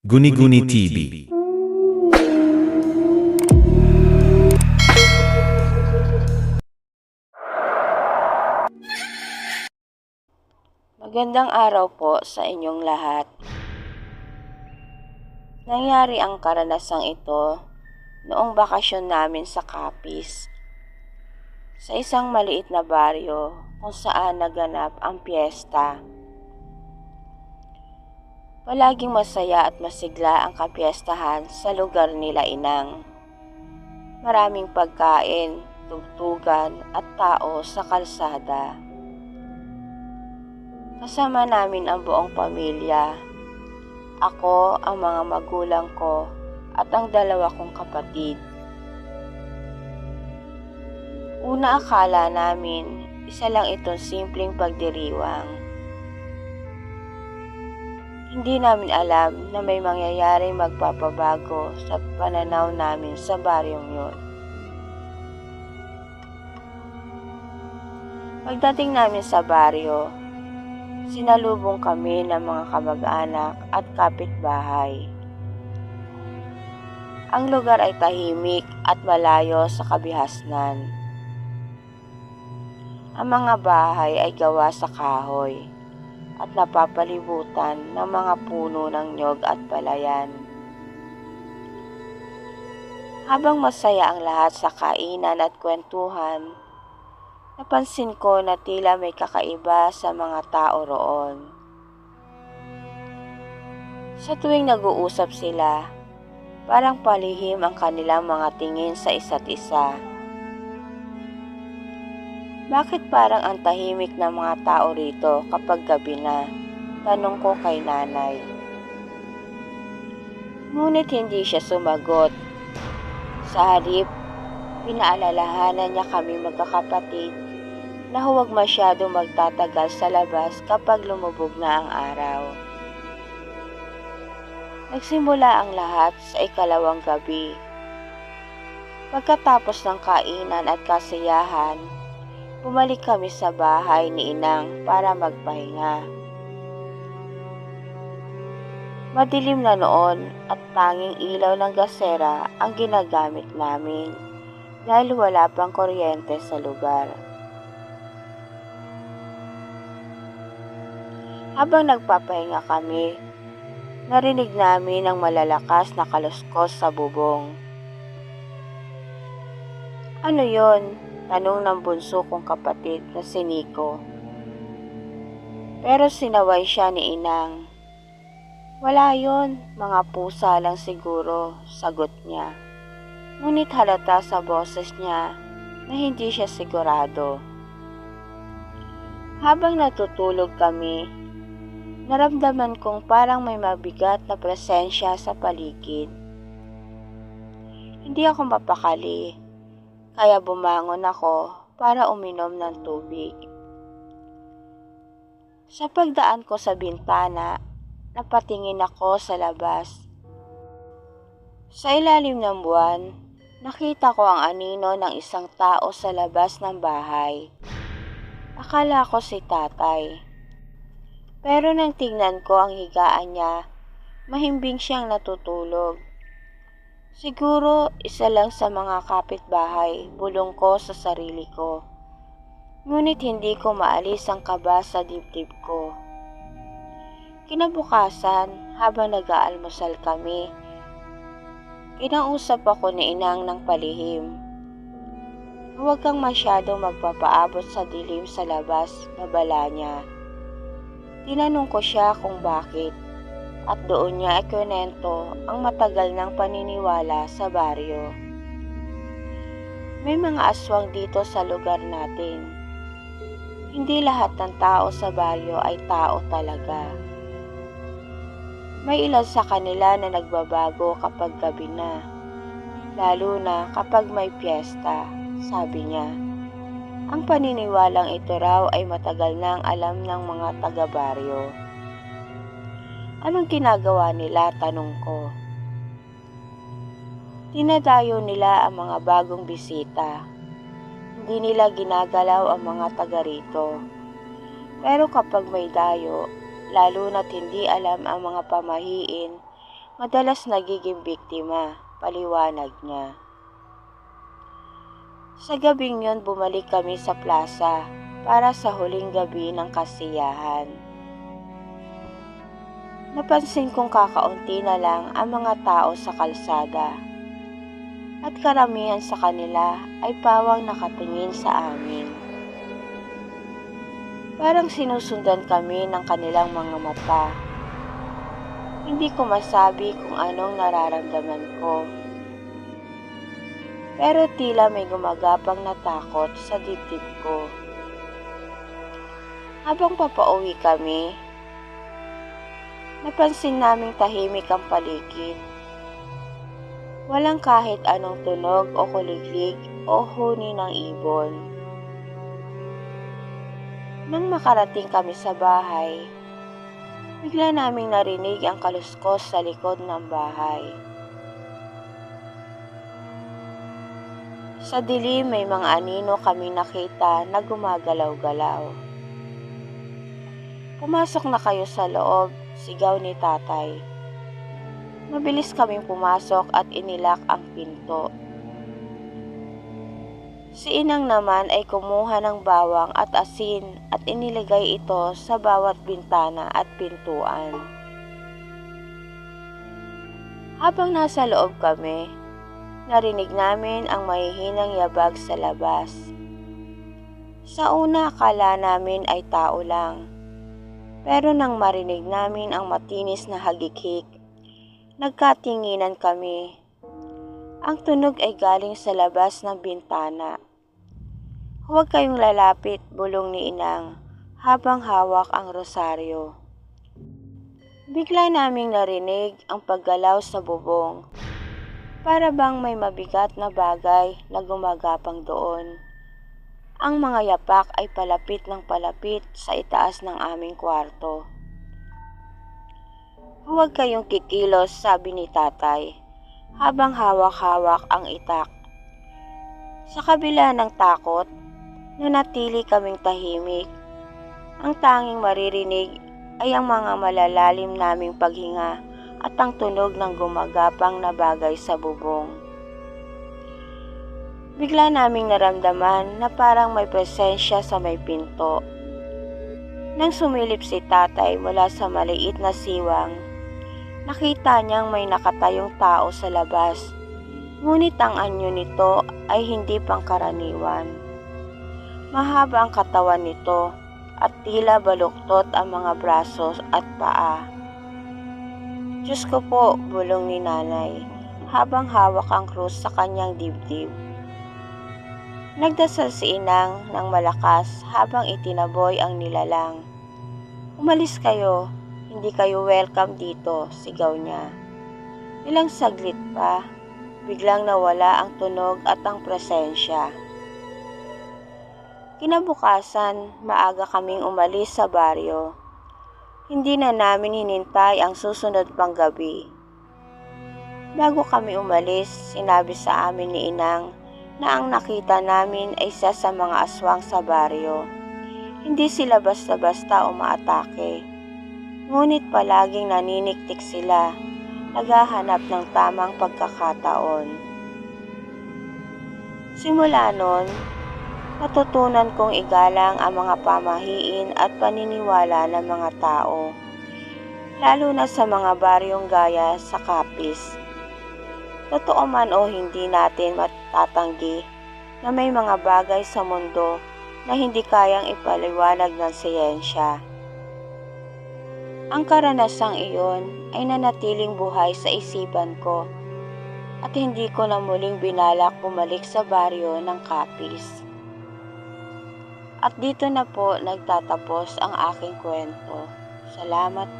Guni-Guni TV. Magandang araw po sa inyong lahat. Nangyari ang karanasang ito noong bakasyon namin sa Capiz. Sa isang maliit na baryo kung saan naganap ang piyesta. Palaging masaya at masigla ang kapiestahan sa lugar nila inang. Maraming pagkain, tugtugan at tao sa kalsada. Kasama namin ang buong pamilya. Ako, ang mga magulang ko, at ang dalawa kong kapatid. Una akala namin, isa lang itong simpleng pagdiriwang. Hindi namin alam na may mangyayaring magpapabago sa pananaw namin sa baryong yun. Pagdating namin sa baryo, sinalubong kami ng mga kamag-anak at kapitbahay. Ang lugar ay tahimik at malayo sa kabihasnan. Ang mga bahay ay gawa sa kahoy at napapalibutan ng mga puno ng nyog at palayan. Habang masaya ang lahat sa kainan at kwentuhan, Napansin ko na tila may kakaiba sa mga tao roon. Sa tuwing nag-uusap sila, parang palihim ang kanilang mga tingin sa isa't isa. Bakit parang ang tahimik ng mga tao rito kapag gabi na? Tanong ko kay nanay. Ngunit hindi siya sumagot. Sa halip, pinaalalahanan niya kami magkakapatid na huwag masyado magtatagal sa labas kapag lumubog na ang araw. Nagsimula ang lahat sa ikalawang gabi. Pagkatapos ng kainan at kasiyahan, bumalik kami sa bahay ni Inang para magpahinga. Madilim na noon at tanging ilaw ng gasera ang ginagamit namin dahil wala pang kuryente sa lugar. Habang nagpapahinga kami, narinig namin ang malalakas na kaluskos sa bubong. Ano yon? Tanong ng bunso kong kapatid na si Nico. Pero sinaway siya ni Inang. Wala yon, mga pusa lang siguro, sagot niya. Ngunit halata sa boses niya na hindi siya sigurado. Habang natutulog kami, Naramdaman kong parang may mabigat na presensya sa paligid. Hindi ako mapakali, kaya bumangon ako para uminom ng tubig. Sa pagdaan ko sa bintana, napatingin ako sa labas. Sa ilalim ng buwan, nakita ko ang anino ng isang tao sa labas ng bahay. Akala ko si tatay. Pero nang tingnan ko ang higaan niya, mahimbing siyang natutulog. Siguro isa lang sa mga kapitbahay, bulong ko sa sarili ko. Ngunit hindi ko maalis ang kaba sa dibdib ko. Kinabukasan, habang nag-aalmusal kami, kinausap ako ni inang ng palihim. Huwag kang masyado magpapaabot sa dilim sa labas, babala niya. Tinanong ko siya kung bakit at doon niya ikwento ang matagal ng paniniwala sa baryo. May mga aswang dito sa lugar natin. Hindi lahat ng tao sa baryo ay tao talaga. May ilan sa kanila na nagbabago kapag gabi na, lalo na kapag may piyesta, sabi niya. Ang paniniwalang ito raw ay matagal nang alam ng mga taga-baryo. Anong ginagawa nila? Tanong ko. Tinadayo nila ang mga bagong bisita. Hindi nila ginagalaw ang mga taga rito. Pero kapag may dayo, lalo na't hindi alam ang mga pamahiin, madalas nagiging biktima, paliwanag niya. Sa gabing yon bumalik kami sa plaza para sa huling gabi ng kasiyahan. Napansin kong kakaunti na lang ang mga tao sa kalsada at karamihan sa kanila ay pawang nakatingin sa amin. Parang sinusundan kami ng kanilang mga mata. Hindi ko masabi kung anong nararamdaman ko. Pero tila may gumagapang na takot sa dibdib ko. Habang papauwi kami, napansin naming tahimik ang paligid. Walang kahit anong tunog o kuliglig o huni ng ibon. Nang makarating kami sa bahay, bigla naming narinig ang kaluskos sa likod ng bahay. Sa dilim may mga anino kami nakita na gumagalaw-galaw. Pumasok na kayo sa loob, sigaw ni tatay. Mabilis kaming pumasok at inilak ang pinto. Si inang naman ay kumuha ng bawang at asin at inilagay ito sa bawat bintana at pintuan. Habang nasa loob kami, narinig namin ang mahihinang yabag sa labas. Sa una akala namin ay tao lang. Pero nang marinig namin ang matinis na hagikik, nagkatinginan kami. Ang tunog ay galing sa labas ng bintana. Huwag kayong lalapit, bulong ni Inang, habang hawak ang rosaryo. Bigla naming narinig ang paggalaw sa bubong. Para bang may mabigat na bagay na gumagapang doon. Ang mga yapak ay palapit ng palapit sa itaas ng aming kwarto. Huwag kayong kikilos, sabi ni tatay, habang hawak-hawak ang itak. Sa kabila ng takot, nanatili kaming tahimik. Ang tanging maririnig ay ang mga malalalim naming paghinga at ang tunog ng gumagapang na bagay sa bubong. Bigla naming naramdaman na parang may presensya sa may pinto. Nang sumilip si tatay mula sa maliit na siwang, nakita niyang may nakatayong tao sa labas. Ngunit ang anyo nito ay hindi pangkaraniwan. Mahaba ang katawan nito at tila baluktot ang mga braso at paa. Diyos ko po, bulong ni nanay, habang hawak ang krus sa kanyang dibdib. Nagdasal si inang ng malakas habang itinaboy ang nilalang. Umalis kayo, hindi kayo welcome dito, sigaw niya. Ilang saglit pa, biglang nawala ang tunog at ang presensya. Kinabukasan, maaga kaming umalis sa baryo. Hindi na namin hinintay ang susunod pang gabi. Bago kami umalis, sinabi sa amin ni Inang na ang nakita namin ay isa sa mga aswang sa baryo. Hindi sila basta-basta umaatake. Ngunit palaging naniniktik sila, naghahanap ng tamang pagkakataon. Simula noon, natutunan kong igalang ang mga pamahiin at paniniwala ng mga tao, lalo na sa mga baryong gaya sa Kapis. Totoo man o hindi natin matatanggi na may mga bagay sa mundo na hindi kayang ipaliwanag ng siyensya. Ang karanasang iyon ay nanatiling buhay sa isipan ko at hindi ko na muling binalak bumalik sa baryo ng Kapis. At dito na po nagtatapos ang aking kwento. Salamat.